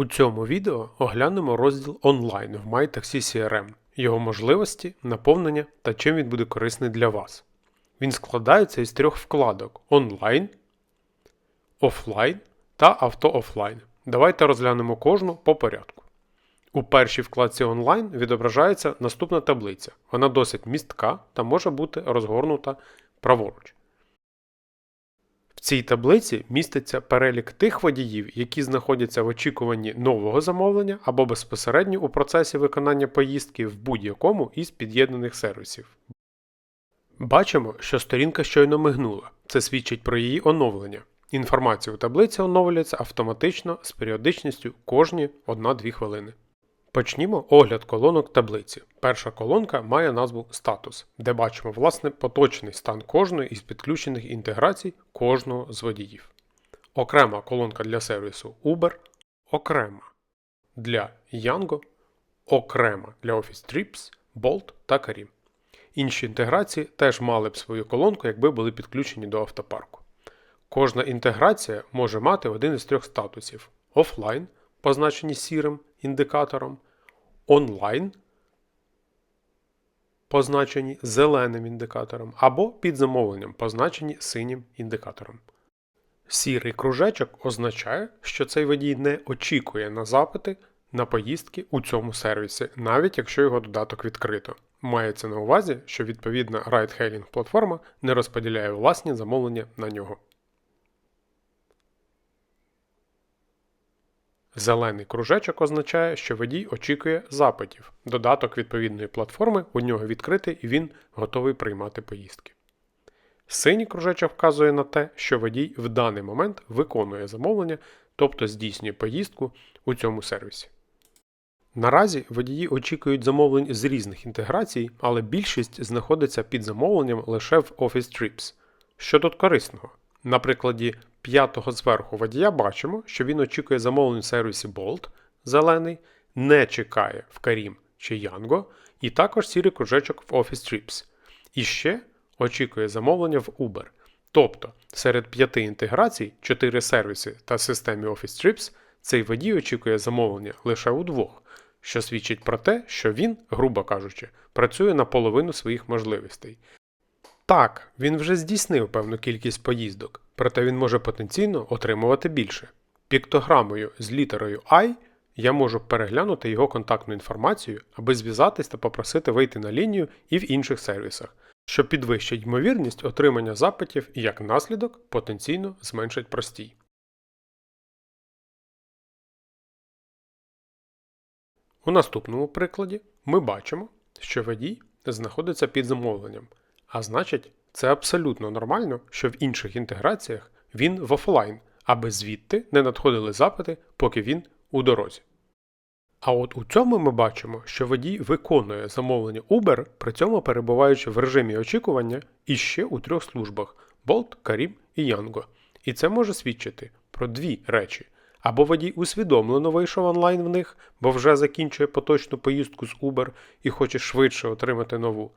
У цьому відео оглянемо розділ онлайн в MyTaxi CRM, його можливості, наповнення та чим він буде корисний для вас. Він складається із трьох вкладок: онлайн, офлайн та автоофлайн. Давайте розглянемо кожну по порядку. У першій вкладці онлайн відображається наступна таблиця. Вона досить містка та може бути розгорнута праворуч. В цій таблиці міститься перелік тих водіїв, які знаходяться в очікуванні нового замовлення або безпосередньо у процесі виконання поїздки в будь-якому із під'єднаних сервісів. Бачимо, що сторінка щойно мигнула. Це свідчить про її оновлення. Інформація у таблиці оновлюється автоматично з періодичністю кожні 1-2 хвилини. Почнімо огляд колонок таблиці. Перша колонка має назву Статус, де бачимо власне поточний стан кожної із підключених інтеграцій кожного з водіїв. Окрема колонка для сервісу Uber, окрема для Yango, окрема для Office Trips, Bolt та Karim. Інші інтеграції теж мали б свою колонку, якби були підключені до автопарку. Кожна інтеграція може мати один із трьох статусів: офлайн, позначені сірим індикатором, онлайн, позначені зеленим індикатором, або під замовленням, позначені синім індикатором. Сірий кружечок означає, що цей водій не очікує на запити на поїздки у цьому сервісі, навіть якщо його додаток відкрито. Мається на увазі, що відповідна райдхейлінг платформа не розподіляє власні замовлення на нього. Зелений кружечок означає, що водій очікує запитів. Додаток відповідної платформи у нього відкритий і він готовий приймати поїздки. Синій кружечок вказує на те, що водій в даний момент виконує замовлення, тобто здійснює поїздку у цьому сервісі. Наразі водії очікують замовлень з різних інтеграцій, але більшість знаходиться під замовленням лише в Office Trips. Що тут корисного? На прикладі п'ятого зверху водія бачимо, що він очікує замовлень в сервісі Bolt зелений, не чекає в Karim чи Yango, і також сірий кружечок в Office Trips. І ще очікує замовлення в Uber. Тобто серед п'яти інтеграцій, 4 сервіси та системі Office Trips, цей водій очікує замовлення лише у двох, що свідчить про те, що він, грубо кажучи, працює на половину своїх можливостей. Так, він вже здійснив певну кількість поїздок, проте він може потенційно отримувати більше. Піктограмою з літерою I я можу переглянути його контактну інформацію, аби зв'язатись та попросити вийти на лінію і в інших сервісах, що підвищить ймовірність отримання запитів і як наслідок потенційно зменшить простій. У наступному прикладі ми бачимо, що водій знаходиться під замовленням, а значить, це абсолютно нормально, що в інших інтеграціях він в офлайн, аби звідти не надходили запити, поки він у дорозі. А от у цьому ми бачимо, що водій виконує замовлення Uber, при цьому перебуваючи в режимі очікування іще у трьох службах Bolt, Karim і Yango. І це може свідчити про дві речі. Або водій усвідомлено вийшов онлайн в них, бо вже закінчує поточну поїздку з Uber і хоче швидше отримати нову.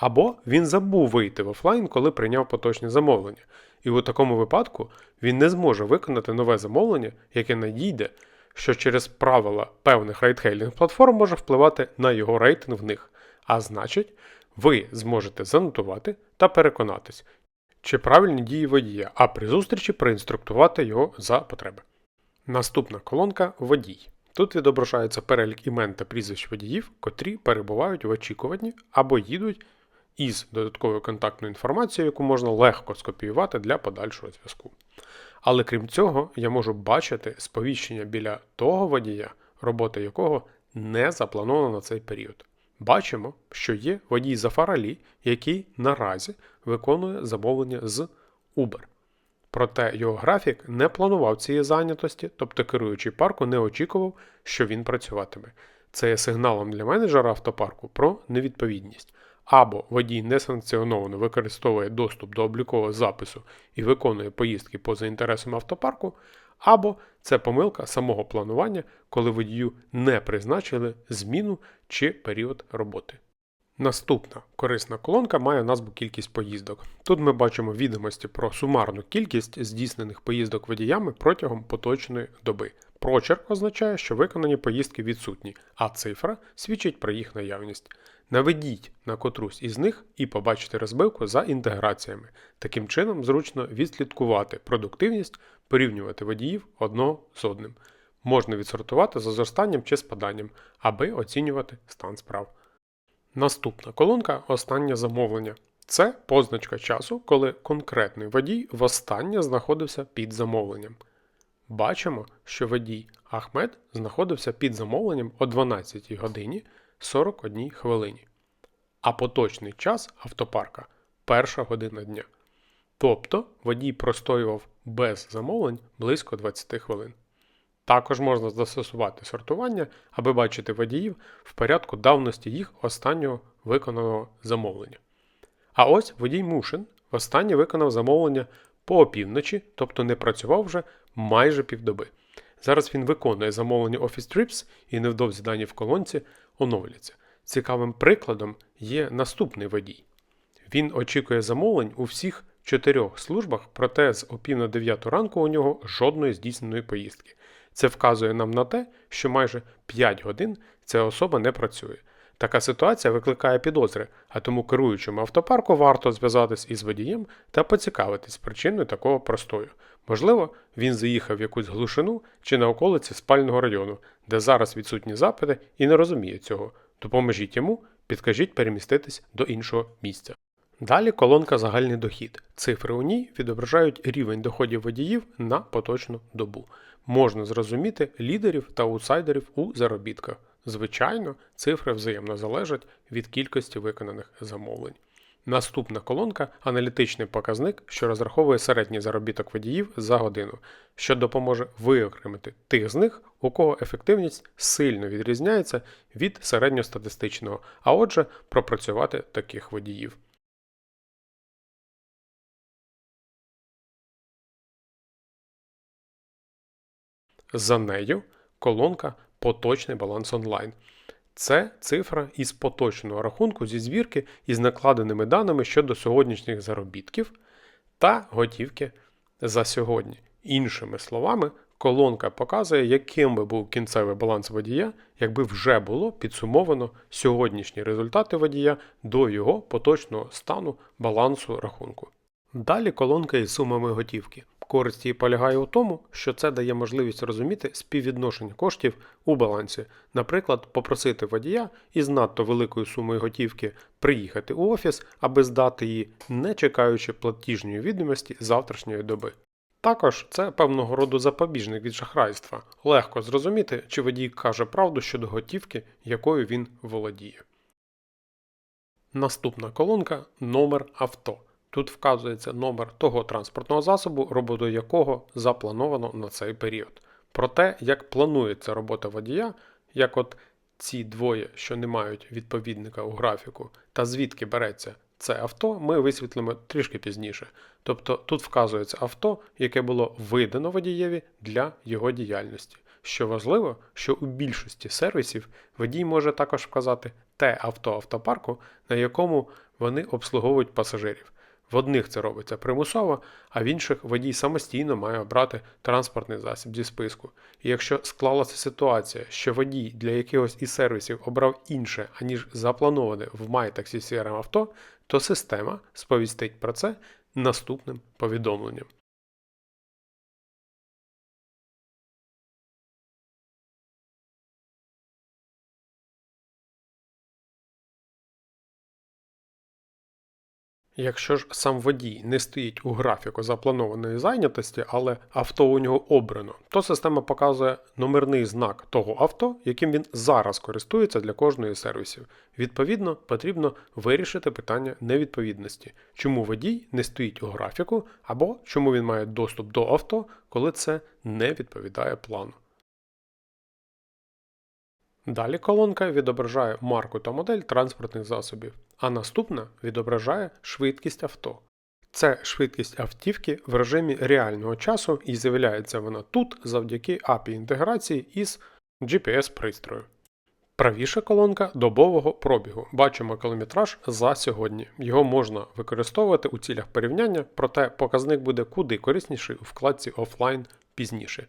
Або він забув вийти в офлайн, коли прийняв поточне замовлення. І у такому випадку він не зможе виконати нове замовлення, яке надійде, що через правила певних рейтхейлінг платформ може впливати на його рейтинг в них. А значить, ви зможете занотувати та переконатись, чи правильні дії водія, а при зустрічі проінструктувати його за потреби. Наступна колонка водій. Тут відображається перелік імен та прізвищ водіїв, котрі перебувають в очікуванні або їдуть із додатковою контактною інформацією, яку можна легко скопіювати для подальшого зв'язку. Але крім цього, я можу бачити сповіщення біля того водія, робота якого не запланована на цей період. Бачимо, що є водій Зафаралі, який наразі виконує замовлення з Uber. Проте його графік не планував цієї зайнятості, тобто керуючий парку не очікував, що він працюватиме. Це є сигналом для менеджера автопарку про невідповідність. Або водій несанкціоновано використовує доступ до облікового запису і виконує поїздки поза інтересом автопарку, або це помилка самого планування, коли водію не призначили зміну чи період роботи. Наступна корисна колонка має назву кількість поїздок. Тут ми бачимо відомості про сумарну кількість здійснених поїздок водіями протягом поточної доби. Прочерк означає, що виконані поїздки відсутні, а цифра свідчить про їх наявність. Наведіть на котрусь із них і побачите розбивку за інтеграціями. Таким чином зручно відслідкувати продуктивність, порівнювати водіїв одного з одним. Можна відсортувати за зростанням чи спаданням, аби оцінювати стан справ. Наступна колонка останнє замовлення. Це позначка часу, коли конкретний водій востаннє знаходився під замовленням. Бачимо, що водій Ахмед знаходився під замовленням о 12 годині 41 хвилині, а поточний час автопарка перша година дня. Тобто водій простоював без замовлень близько 20 хвилин. Також можна застосувати сортування, аби бачити водіїв в порядку давності їх останнього виконаного замовлення. А ось водій Мушин востаннє виконав замовлення по опівночі, тобто не працював вже майже півдоби. Зараз він виконує замовлення Office Trips і невдовзі дані в колонці оновляться. Цікавим прикладом є наступний водій. Він очікує замовлень у всіх чотирьох службах, проте з опів на 9 ранку у нього жодної здійсненої поїздки. Це вказує нам на те, що майже 5 годин ця особа не працює. Така ситуація викликає підозри, а тому керуючому автопарку варто зв'язатись із водієм та поцікавитись причиною такого простою. Можливо, він заїхав в якусь глушину чи на околиці спального району, де зараз відсутні запити і не розуміє цього. Допоможіть йому, підкажіть переміститись до іншого місця. Далі колонка Загальний дохід. Цифри у ній відображають рівень доходів водіїв на поточну добу. Можна зрозуміти лідерів та аутсайдерів у заробітках. Звичайно, цифри взаємно залежать від кількості виконаних замовлень. Наступна колонка аналітичний показник, що розраховує середній заробіток водіїв за годину, що допоможе виокремити тих з них, у кого ефективність сильно відрізняється від середньостатистичного, а отже, пропрацювати таких водіїв. За нею колонка Поточний баланс онлайн. Це цифра із поточного рахунку зі звірки із накладеними даними щодо сьогоднішніх заробітків та готівки за сьогодні. Іншими словами, колонка показує, яким би був кінцевий баланс водія, якби вже було підсумовано сьогоднішні результати водія до його поточного стану балансу рахунку. Далі колонка із сумами готівки. Користь її полягає у тому, що це дає можливість розуміти співвідношення коштів у балансі, наприклад, попросити водія із надто великою сумою готівки приїхати у офіс, аби здати її, не чекаючи платіжної відомості завтрашньої доби. Також це певного роду запобіжник від шахрайства. Легко зрозуміти, чи водій каже правду щодо готівки, якою він володіє. Наступна колонка номер авто. Тут вказується номер того транспортного засобу, роботу якого заплановано на цей період. Про те, як планується робота водія, як от ці двоє, що не мають відповідника у графіку, та звідки береться це авто, ми висвітлимо трішки пізніше. Тобто тут вказується авто, яке було видано водієві для його діяльності. Що важливо, що у більшості сервісів водій може також вказати те авто автопарку, на якому вони обслуговують пасажирів. В одних це робиться примусово, а в інших водій самостійно має обрати транспортний засіб зі списку. І якщо склалася ситуація, що водій для якогось із сервісів обрав інше, аніж заплановане в MyTaxi CRM авто, то система сповістить про це наступним повідомленням. Якщо ж сам водій не стоїть у графіку запланованої зайнятості, але авто у нього обрано, то система показує номерний знак того авто, яким він зараз користується для кожної сервісів. Відповідно, потрібно вирішити питання невідповідності, чому водій не стоїть у графіку, або чому він має доступ до авто, коли це не відповідає плану. Далі колонка відображає марку та модель транспортних засобів, а наступна відображає швидкість авто. Це швидкість автівки в режимі реального часу і з'являється вона тут завдяки API інтеграції із GPS-пристрою. Правіша колонка добового пробігу. Бачимо кілометраж за сьогодні. Його можна використовувати у цілях порівняння, проте показник буде куди корисніший у вкладці офлайн пізніше.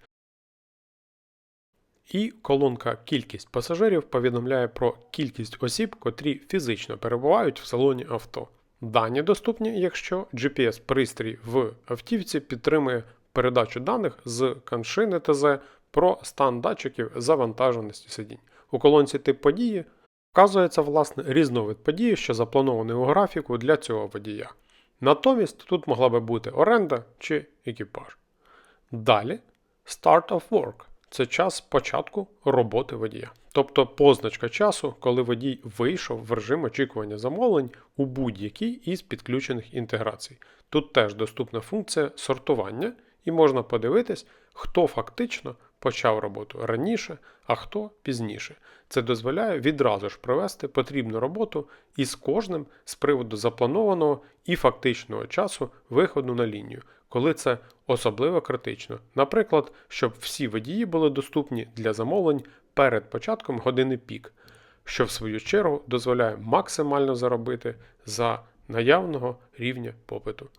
І колонка Кількість пасажирів повідомляє про кількість осіб, котрі фізично перебувають в салоні авто. Дані доступні, якщо GPS-пристрій в автівці підтримує передачу даних з каншини ТЗ про стан датчиків завантаженості сидінь. У колонці тип події вказується власне різновид події, що запланований у графіку для цього водія. Натомість тут могла би бути оренда чи екіпаж. Далі Start of Work це час початку роботи водія. Тобто позначка часу, коли водій вийшов в режим очікування замовлень у будь-якій із підключених інтеграцій. Тут теж доступна функція сортування, і можна подивитись, хто фактично почав роботу раніше, а хто пізніше. Це дозволяє відразу ж провести потрібну роботу із кожним з приводу запланованого і фактичного часу виходу на лінію, коли це особливо критично. Наприклад, щоб всі водії були доступні для замовлень перед початком години пік, що в свою чергу дозволяє максимально заробити за наявного рівня попиту.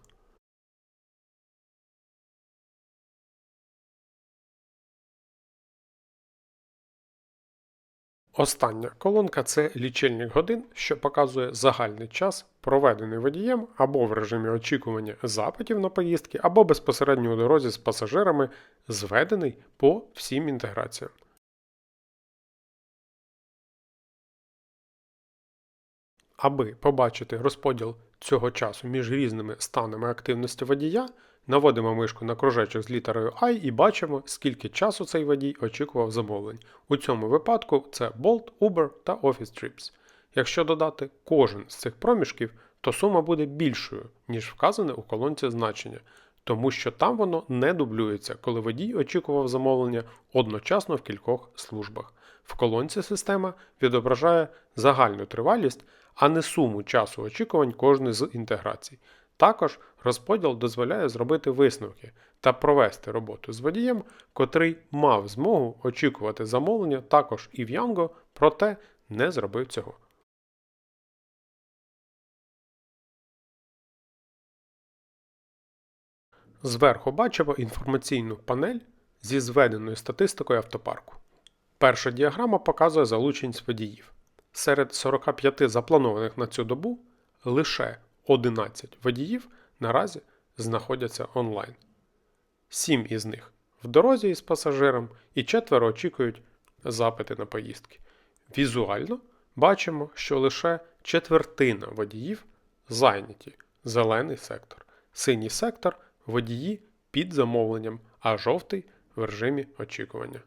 Остання колонка це лічильник годин, що показує загальний час, проведений водієм або в режимі очікування запитів на поїздки, або безпосередньо у дорозі з пасажирами, зведений по всім інтеграціям. Аби побачити розподіл цього часу між різними станами активності водія, наводимо мишку на кружечок з літерою I і бачимо, скільки часу цей водій очікував замовлень. У цьому випадку це Bolt, Uber та Office Trips. Якщо додати кожен з цих проміжків, то сума буде більшою, ніж вказане у колонці значення, тому що там воно не дублюється, коли водій очікував замовлення одночасно в кількох службах. В колонці система відображає загальну тривалість, а не суму часу очікувань кожної з інтеграцій. Також розподіл дозволяє зробити висновки та провести роботу з водієм, котрий мав змогу очікувати замовлення також і в Янго, проте не зробив цього. Зверху бачимо інформаційну панель зі зведеною статистикою автопарку. Перша діаграма показує залученість водіїв. Серед 45 запланованих на цю добу лише 11 водіїв наразі знаходяться онлайн. Сім із них в дорозі із пасажиром і четверо очікують запити на поїздки. Візуально бачимо, що лише четвертина водіїв зайняті зелений сектор, синій сектор водії під замовленням, а жовтий в режимі очікування.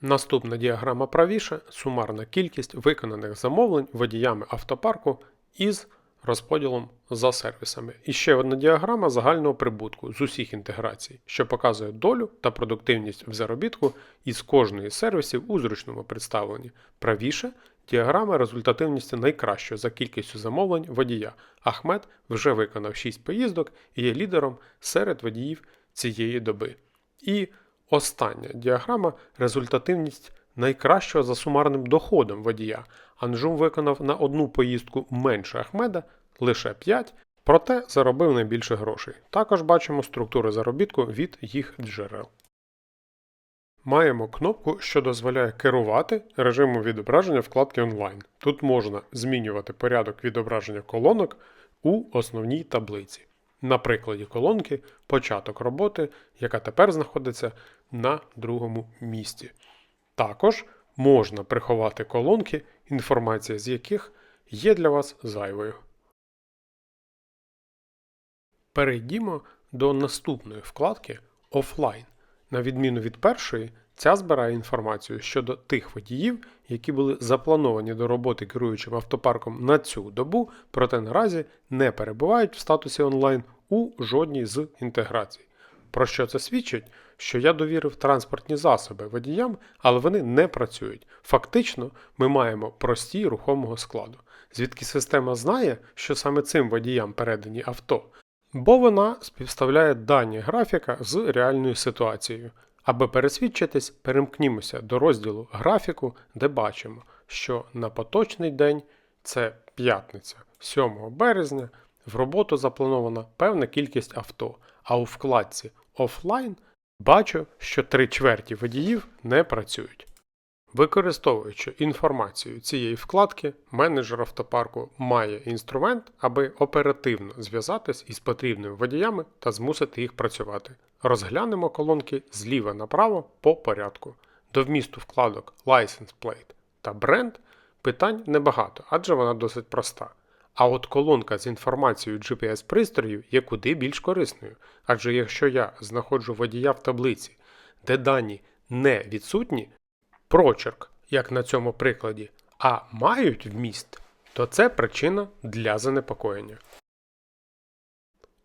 Наступна діаграма правіше сумарна кількість виконаних замовлень водіями автопарку із розподілом за сервісами. І ще одна діаграма загального прибутку з усіх інтеграцій, що показує долю та продуктивність в заробітку із кожної сервісів у зручному представленні. Правіше діаграма результативності найкращої за кількістю замовлень водія. Ахмед вже виконав 6 поїздок і є лідером серед водіїв цієї доби. І остання діаграма результативність найкращого за сумарним доходом водія. Анжум виконав на одну поїздку менше Ахмеда, лише 5, проте заробив найбільше грошей. Також бачимо структури заробітку від їх джерел. Маємо кнопку, що дозволяє керувати режимом відображення вкладки онлайн. Тут можна змінювати порядок відображення колонок у основній таблиці. На прикладі колонки початок роботи, яка тепер знаходиться на другому місці. Також можна приховати колонки, інформація з яких є для вас зайвою. Перейдімо до наступної вкладки Offline. На відміну від першої, ця збирає інформацію щодо тих водіїв, які були заплановані до роботи керуючим автопарком на цю добу, проте наразі не перебувають в статусі онлайн у жодній з інтеграцій. Про що це свідчить? Що я довірив транспортні засоби водіям, але вони не працюють. Фактично, ми маємо прості рухомого складу, звідки система знає, що саме цим водіям передані авто, бо вона співставляє дані графіка з реальною ситуацією. Аби пересвідчитись, перемкнімося до розділу графіку, де бачимо, що на поточний день це п'ятниця 7 березня. В роботу запланована певна кількість авто, а у вкладці Offline Бачу, що три чверті водіїв не працюють. Використовуючи інформацію цієї вкладки, менеджер автопарку має інструмент, аби оперативно зв'язатись із потрібними водіями та змусити їх працювати. Розглянемо колонки зліва направо по порядку. До вмісту вкладок License Plate та Brand питань небагато, адже вона досить проста. А от колонка з інформацією GPS-пристроїв є куди більш корисною, адже якщо я знаходжу водія в таблиці, де дані не відсутні, прочерк, як на цьому прикладі, а мають вміст, то це причина для занепокоєння.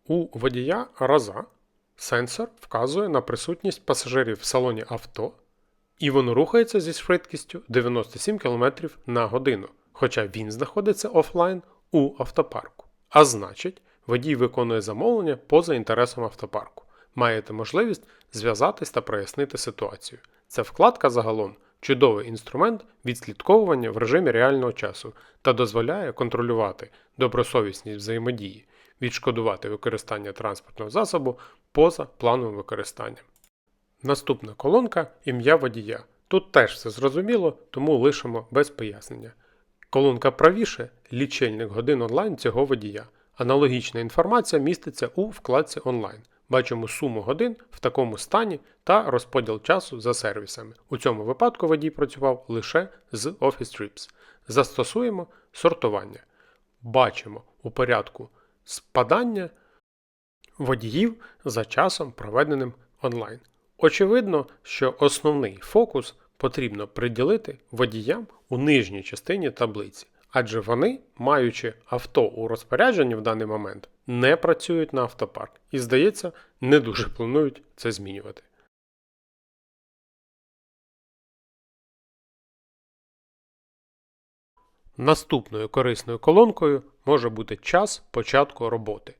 У водія раза сенсор вказує на присутність пасажирів в салоні авто, і воно рухається зі швидкістю 97 км на годину, хоча він знаходиться офлайн у автопарку. А значить, водій виконує замовлення поза інтересом автопарку. Маєте можливість зв'язатись та прояснити ситуацію. Ця вкладка загалом чудовий інструмент відслідковування в режимі реального часу та дозволяє контролювати добросовісність взаємодії, відшкодувати використання транспортного засобу поза плановим використанням. Наступна колонка ім'я водія. Тут теж все зрозуміло, тому лишимо без пояснення. Колонка правіше лічильник годин онлайн цього водія. Аналогічна інформація міститься у вкладці онлайн. Бачимо суму годин в такому стані та розподіл часу за сервісами. У цьому випадку водій працював лише з Office Trips. Застосуємо сортування. Бачимо у порядку спадання водіїв за часом, проведеним онлайн. Очевидно, що основний фокус потрібно приділити водіям у нижній частині таблиці, адже вони, маючи авто у розпорядженні в даний момент, не працюють на автопарк і, здається, не дуже планують це змінювати. Наступною корисною колонкою може бути час початку роботи.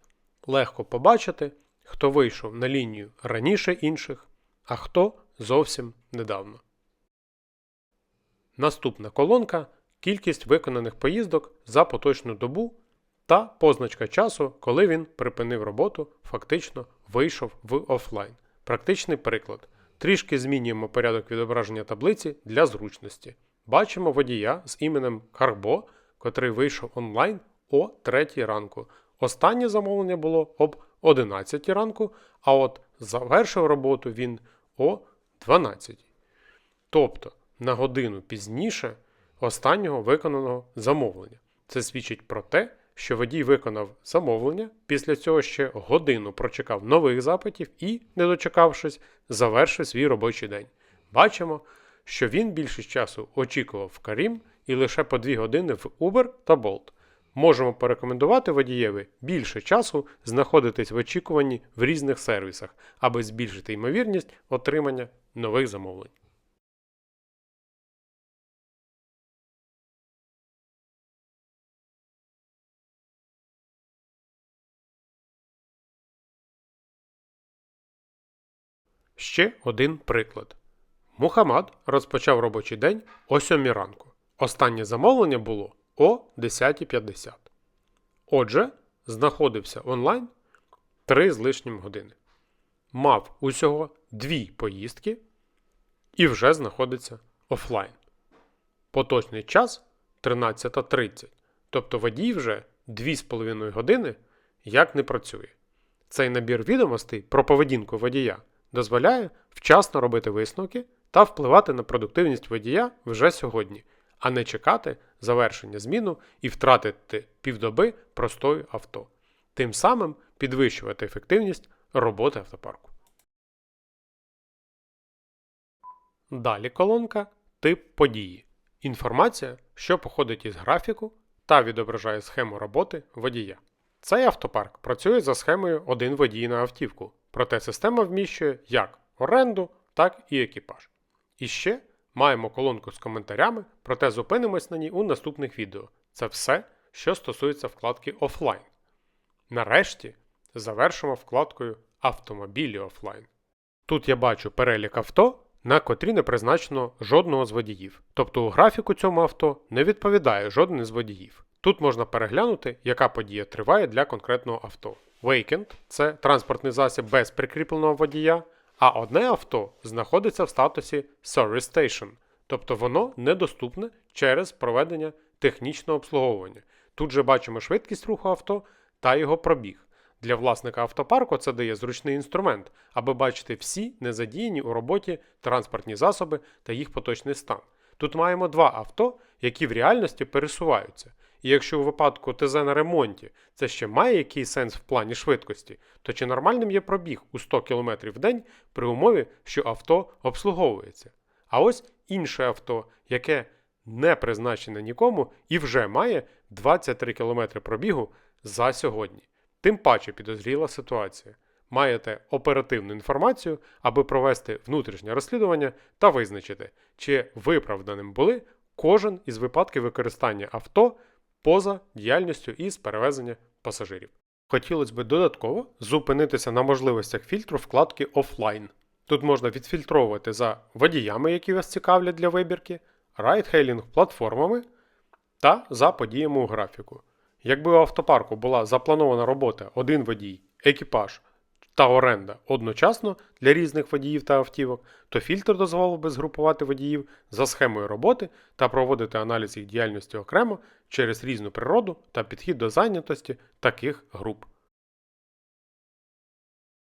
Легко побачити, хто вийшов на лінію раніше інших, а хто зовсім недавно. Наступна колонка кількість виконаних поїздок за поточну добу та позначка часу, коли він припинив роботу, фактично вийшов в офлайн. Практичний приклад. Трішки змінюємо порядок відображення таблиці для зручності. Бачимо водія з іменем Карбо, котрий вийшов онлайн о 3 ранку. Останнє замовлення було об 11 ранку, а от завершив роботу він о 12. Тобто на годину пізніше останнього виконаного замовлення. Це свідчить про те, що водій виконав замовлення, після цього ще годину прочекав нових запитів і, не дочекавшись, завершив свій робочий день. Бачимо, що він більшість часу очікував в Карім і лише по 2 години в Uber та Bolt. Можемо порекомендувати водієві більше часу знаходитись в очікуванні в різних сервісах, аби збільшити ймовірність отримання нових замовлень. Ще один приклад. Мухаммад розпочав робочий день о 7 ранку. Останнє замовлення було о 10.50. Отже, знаходився онлайн 3 з лишнім години. Мав усього 2 поїздки і вже знаходиться офлайн. Поточний час 13.30. Тобто водій вже 2,5 години як не працює. Цей набір відомостей про поведінку водія дозволяє вчасно робити висновки та впливати на продуктивність водія вже сьогодні, а не чекати завершення зміну і втратити півдоби простою авто, тим самим підвищувати ефективність роботи автопарку. Далі колонка Тип події. Інформація, що походить із графіку та відображає схему роботи водія. Цей автопарк працює за схемою один водій на автівку, проте система вміщує як оренду, так і екіпаж. І ще маємо колонку з коментарями, проте зупинимось на ній у наступних відео. Це все, що стосується вкладки офлайн. Нарешті завершимо вкладкою Автомобілі офлайн. Тут я бачу перелік авто, на котрі не призначено жодного з водіїв. Тобто у графіку цьому авто не відповідає жоден із водіїв. Тут можна переглянути, яка подія триває для конкретного авто. Вейкенд це транспортний засіб без прикріпленого водія, а одне авто знаходиться в статусі Service Station, тобто воно недоступне через проведення технічного обслуговування. Тут же бачимо швидкість руху авто та його пробіг. Для власника автопарку це дає зручний інструмент, аби бачити всі незадіяні у роботі транспортні засоби та їх поточний стан. Тут маємо два авто, які в реальності пересуваються. І якщо у випадку ТЗ на ремонті це ще має якийсь сенс в плані швидкості, то чи нормальним є пробіг у 100 км в день при умові, що авто обслуговується? А ось інше авто, яке не призначене нікому і вже має 23 км пробігу за сьогодні. Тим паче підозріла ситуація. Маєте оперативну інформацію, аби провести внутрішнє розслідування та визначити, чи виправданим були кожен із випадків використання авто поза діяльністю із перевезення пасажирів. Хотілося б додатково зупинитися на можливостях фільтру вкладки офлайн. Тут можна відфільтровувати за водіями, які вас цікавлять для вибірки, райдхейлінг платформами та за подіями у графіку. Якби у автопарку була запланована робота один водій, екіпаж та оренда одночасно для різних водіїв та автівок, то фільтр дозволив би згрупувати водіїв за схемою роботи та проводити аналіз їх діяльності окремо через різну природу та підхід до зайнятості таких груп.